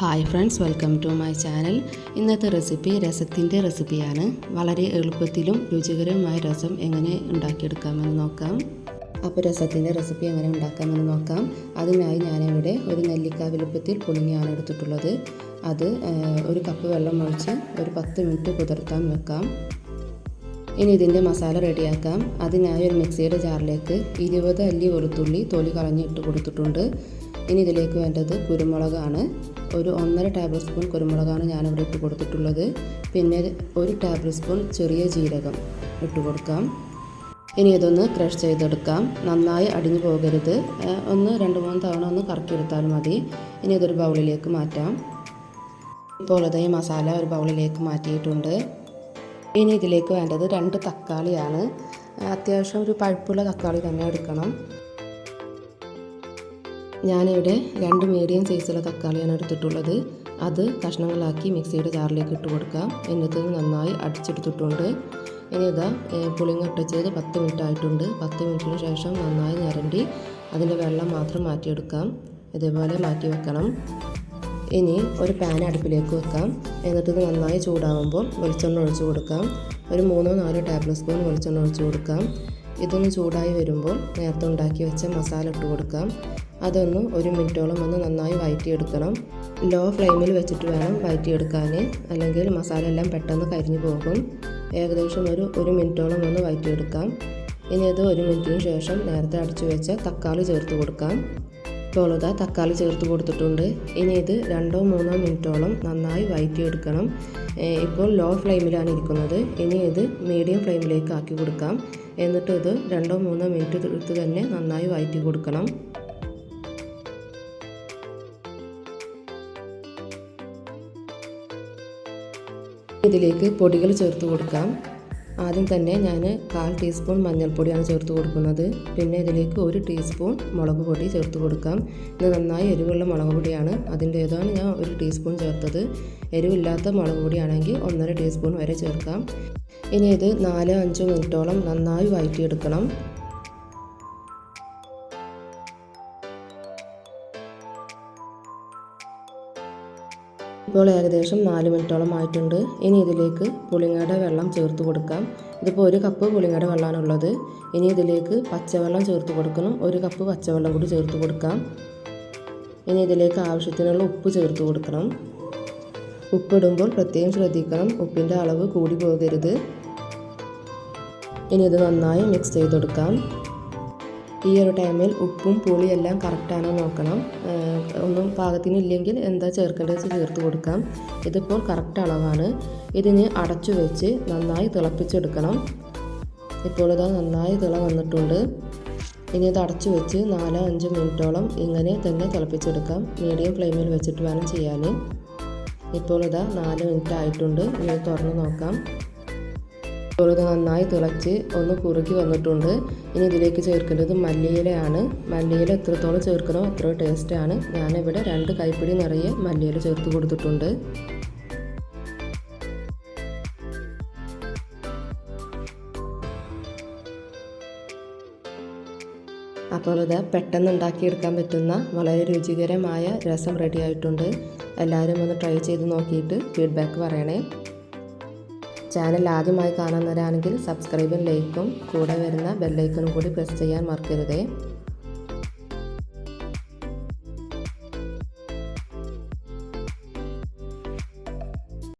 Hi friends welcome to my channel. ഇന്നത്തെ recipe രസത്തിന്റെ റെസിപ്പിയാണ്. വളരെ എളുപ്പത്തിലും രുചികരവുമായ രസം എങ്ങനെ ഉണ്ടാക്കിയെടുക്കാമെന്ന് നോക്കാം. അപ്പോൾ രസത്തിന്റെ റെസിപ്പി എങ്ങനെ ഉണ്ടാക്കാമെന്ന് നോക്കാം. അതിനായി ഞാനിവിടെ ഒരു നെല്ലിക്ക വലുപ്പത്തിൽ പുളിങ്ങിയാണ് എടുത്തിട്ടുള്ളത്. അത് ഒരു കപ്പ് വെള്ളം ഒഴിച്ച് ഒരു പത്ത് മിനിറ്റ് കുതിർത്താൻ വെക്കാം. ഇനി ഇതിന്റെ മസാല റെഡിയാക്കാം. അതിനായി ഒരു മിക്സിയുടെ ജാറിലേക്ക് ഇരുപത് അല്ലി വെളുത്തുള്ളി തൊലി കളഞ്ഞ് ഇട്ട് കൊടുത്തിട്ടുണ്ട്. ഇനി ഇതിലേക്ക് വേണ്ടത് കുരുമുളകാണ്. ഒരു ഒന്നര ടേബിൾ സ്പൂൺ കുരുമുളകാണ് ഞാനിവിടെ ഇട്ട് കൊടുത്തിട്ടുള്ളത്. പിന്നെ ഒരു ടേബിൾ സ്പൂൺ ചെറിയ ജീരകം ഇട്ട് കൊടുക്കാം. ഇനി ഇതൊന്ന് ക്രഷ് ചെയ്തെടുക്കാം. നന്നായി അടിഞ്ഞു പോകരുത്. ഒന്ന് രണ്ട് മൂന്ന് തവണ ഒന്ന് കറക്കിയെടുത്താൽ മതി. ഇനി ഇതൊരു ബൗളിലേക്ക് മാറ്റാം. ഇപ്പോൾ ഇതേ മസാല ഒരു ബൗളിലേക്ക് മാറ്റിയിട്ടുണ്ട്. ഇനി ഇതിലേക്ക് വേണ്ടത് രണ്ട് തക്കാളിയാണ്. അത്യാവശ്യം ഒരു പഴുപ്പുള്ള തക്കാളി തന്നെ എടുക്കണം. ഞാനിവിടെ രണ്ട് മീഡിയം സൈസുള്ള തക്കാളിയാണ് എടുത്തിട്ടുള്ളത്. അത് കഷ്ണങ്ങളാക്കി മിക്സിയുടെ ജാറിലേക്ക് ഇട്ട് കൊടുക്കാം. എന്നിട്ട് നന്നായി അടിച്ചെടുത്തിട്ടുണ്ട്. ഇനി ഇതാ പുളിങ്ങ ചെയ്ത് പത്ത് മിനിറ്റ് ആയിട്ടുണ്ട്. പത്ത് മിനിറ്റിന് ശേഷം നന്നായി ഞരണ്ടി അതിന്റെ വെള്ളം മാത്രം മാറ്റിയെടുക്കാം. ഇതേപോലെ മാറ്റി വെക്കണം. ഇനി ഒരു പാൻ അടുപ്പിലേക്ക് വെക്കാം. എന്നിട്ട് ഇത് നന്നായി ചൂടാകുമ്പോൾ വെളിച്ചെണ്ണ ഒഴിച്ചു കൊടുക്കാം. ഒരു മൂന്നോ നാലോ ടേബിൾ സ്പൂൺ വെളിച്ചെണ്ണ ഒഴിച്ചു കൊടുക്കാം. ഇതൊന്ന് ചൂടായി വരുമ്പോൾ നേരത്തെ ഉണ്ടാക്കി വെച്ച മസാല ഇട്ട് കൊടുക്കാം. അതൊന്ന് ഒരു മിനിറ്റോളം ഒന്ന് നന്നായി വഴറ്റിയെടുക്കണം ലോ ഫ്ലെയിമിൽ വെച്ചിട്ട് വേണം വഴറ്റിയെടുക്കാൻ അല്ലെങ്കിൽ മസാല എല്ലാം പെട്ടെന്ന് കരിഞ്ഞു പോകും. ഏകദേശം ഒരു ഒരു മിനിറ്റോളം ഒന്ന് വഴറ്റിയെടുക്കാം ഇനി അത് ഒരു മിനിറ്റിന് ശേഷം നേരത്തെ അടച്ചു വെച്ച തക്കാളി ചേർത്ത് കൊടുക്കാം. ഇപ്പോൾ തക്കാളി ചേർത്ത് കൊടുത്തിട്ടുണ്ട്. ഇനി ഇത് രണ്ടോ മൂന്നോ മിനിറ്റോളം നന്നായി വഴറ്റിയെടുക്കണം എടുക്കണം ഇപ്പോൾ ലോ ഫ്ലെയിമിലാണ് ഇരിക്കുന്നത്. ഇനി ഇത് മീഡിയം ഫ്ലെയിമിലേക്ക് ആക്കി കൊടുക്കാം. എന്നിട്ട് ഇത് രണ്ടോ മൂന്നോ മിനിറ്റ് എടുത്ത് തന്നെ നന്നായി വഴറ്റി കൊടുക്കണം. ഇതിലേക്ക് പൊടികൾ ചേർത്ത് കൊടുക്കാം. ആദ്യം തന്നെ ഞാൻ കാൽ ടീസ്പൂൺ മഞ്ഞൾപ്പൊടിയാണ് ചേർത്ത് കൊടുക്കുന്നത്. പിന്നെ ഇതിലേക്ക് ഒരു ടീസ്പൂൺ മുളക് പൊടി ചേർത്ത് കൊടുക്കാം. ഇത് നന്നായി എരിവുള്ള മുളക് പൊടിയാണ്. അതിന്റേതാണ് ഞാൻ ഒരു ടീസ്പൂൺ ചേർത്തത്. എരിവില്ലാത്ത മുളക് പൊടിയാണെങ്കിൽ ഒന്നര ടീസ്പൂൺ വരെ ചേർക്കാം. ഇനി ഇത് നാല് അഞ്ച് മിനിറ്റോളം നന്നായി വഴറ്റിയെടുക്കണം ഇപ്പോൾ ഏകദേശം നാല് മിനിറ്റോളം ആയിട്ടുണ്ട്. ഇനി ഇതിലേക്ക് പുളിങ്ങയുടെ വെള്ളം ചേർത്ത് കൊടുക്കാം. ഇതിപ്പോൾ ഒരു കപ്പ് പുളിങ്ങയുടെ വെള്ളമാണുള്ളത്. ഇനി ഇതിലേക്ക് പച്ചവെള്ളം ചേർത്ത് കൊടുക്കണം. ഒരു കപ്പ് പച്ചവെള്ളം കൂടി ചേർത്ത് കൊടുക്കാം. ഇനി ഇതിലേക്ക് ആവശ്യത്തിനുള്ള ഉപ്പ് ചേർത്ത് കൊടുക്കണം. ഉപ്പിടുമ്പോൾ പ്രത്യേകം ശ്രദ്ധിക്കണം. ഉപ്പിന്റെ അളവ് കൂടി പോകരുത്. ഇനി ഇത് നന്നായി മിക്സ് ചെയ്തെടുക്കാം. ഈ ഒരു ടൈമിൽ ഉപ്പും പുളിയും പുളിയെല്ലാം കറക്റ്റാണോ നോക്കണം. ഒന്നും പാകത്തിനില്ലെങ്കിൽ എന്താ ചേർക്കേണ്ടത് ചേർത്ത് കൊടുക്കാം. ഇതിപ്പോൾ കറക്റ്റ് അളവാണ്. ഇതിന് അടച്ചു വെച്ച് നന്നായി തിളപ്പിച്ചെടുക്കണം. ഇപ്പോൾ ഇത് നന്നായി തിള വന്നിട്ടുണ്ട്. ഇനി ഇത് അടച്ചു വെച്ച് നാലോ അഞ്ചോ മിനിറ്റോളം ഇങ്ങനെ തന്നെ തിളപ്പിച്ചെടുക്കാം. മീഡിയം ഫ്ലെയിമിൽ വെച്ചിട്ട് വേണം ചെയ്യാൻ. ഇപ്പോൾ ഇതാ നാല് മിനിറ്റ് ആയിട്ടുണ്ട്. ഇനി തുറന്ന് നോക്കാം. ഇത് നന്നായി തിളച്ച് ഒന്ന് കുറുക്കി വന്നിട്ടുണ്ട്. ഇനി ഇതിലേക്ക് ചേർക്കേണ്ടത് മല്ലിയിലയാണ്. മല്ലിയില എത്രത്തോളം ചേർക്കണോ അത്ര ടേസ്റ്റാണ് ഞാനിവിടെ രണ്ട് കൈപ്പിടി നിറയെ മല്ലിയില ചേർത്ത് കൊടുത്തിട്ടുണ്ട്. അപ്പോൾ ഇത് പെട്ടെന്ന് ഉണ്ടാക്കിയെടുക്കാൻ പറ്റുന്ന വളരെ രുചികരമായ രസം റെഡിയായിട്ടുണ്ട് എല്ലാവരും ഒന്ന് ട്രൈ ചെയ്ത് നോക്കിയിട്ട് ഫീഡ്ബാക്ക് പറയണേ. ചാനൽ ആദ്യമായി കാണുന്നവരാണെങ്കിൽ സബ്സ്ക്രൈബും ലൈക്കും കൂടെ വരുന്ന ബെല്ലൈക്കണും കൂടി പ്രസ് ചെയ്യാൻ മറക്കരുതേ.